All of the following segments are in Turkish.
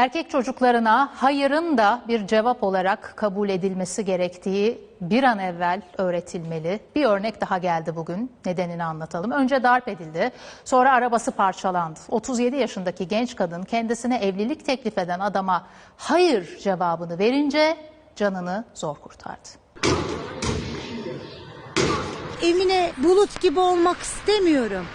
Erkek çocuklarına hayırın da bir cevap olarak kabul edilmesi gerektiği bir an evvel öğretilmeli. Bir örnek daha geldi bugün. Nedenini anlatalım. Önce darp edildi. Sonra arabası parçalandı. 37 yaşındaki genç kadın kendisine evlilik teklif eden adama hayır cevabını verince canını zor kurtardı. Emine bulut gibi olmak istemiyorum.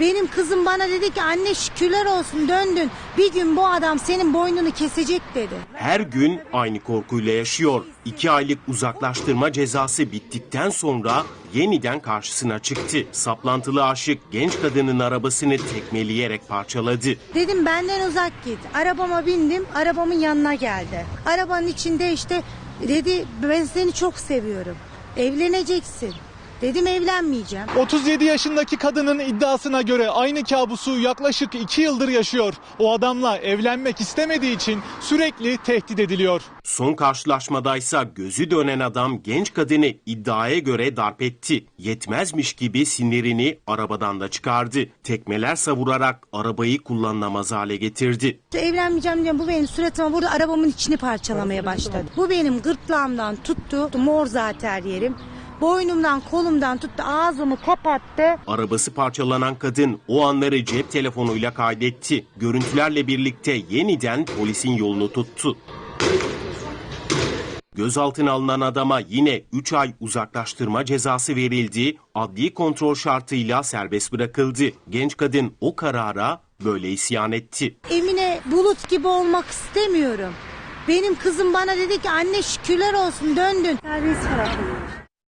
Benim kızım bana dedi ki anne şükürler olsun döndün. Bir gün bu adam senin boynunu kesecek dedi. Her gün aynı korkuyla yaşıyor. İki aylık uzaklaştırma cezası bittikten sonra yeniden karşısına çıktı. Saplantılı aşık genç kadının arabasını tekmeleyerek parçaladı. Dedim benden uzak git. Arabama bindim arabamın yanına geldi. Arabanın içinde işte dedi ben seni çok seviyorum. Evleneceksin. Dedim evlenmeyeceğim. 37 yaşındaki kadının iddiasına göre aynı kabusu yaklaşık 2 yıldır yaşıyor. O adamla evlenmek istemediği için sürekli tehdit ediliyor. Son karşılaşmadaysa gözü dönen adam genç kadını iddiaya göre darp etti. Yetmezmiş gibi sinirini arabadan da çıkardı. Tekmeler savurarak arabayı kullanılamaz hale getirdi. Evlenmeyeceğim diye bu benim suratıma burada arabamın içini parçalamaya başladı. Bu benim gırtlağımdan tuttu. Mor zaten yerim. Boynumdan kolumdan tuttu ağzımı kapattı. Arabası parçalanan kadın o anları cep telefonuyla kaydetti. Görüntülerle birlikte yeniden polisin yolunu tuttu. Gözaltına alınan adama yine 3 ay uzaklaştırma cezası verildi. Adli kontrol şartıyla serbest bırakıldı. Genç kadın o karara böyle isyan etti. Emine bulut gibi olmak istemiyorum. Benim kızım bana dedi ki anne şükürler olsun döndün. Servis bırakılmış.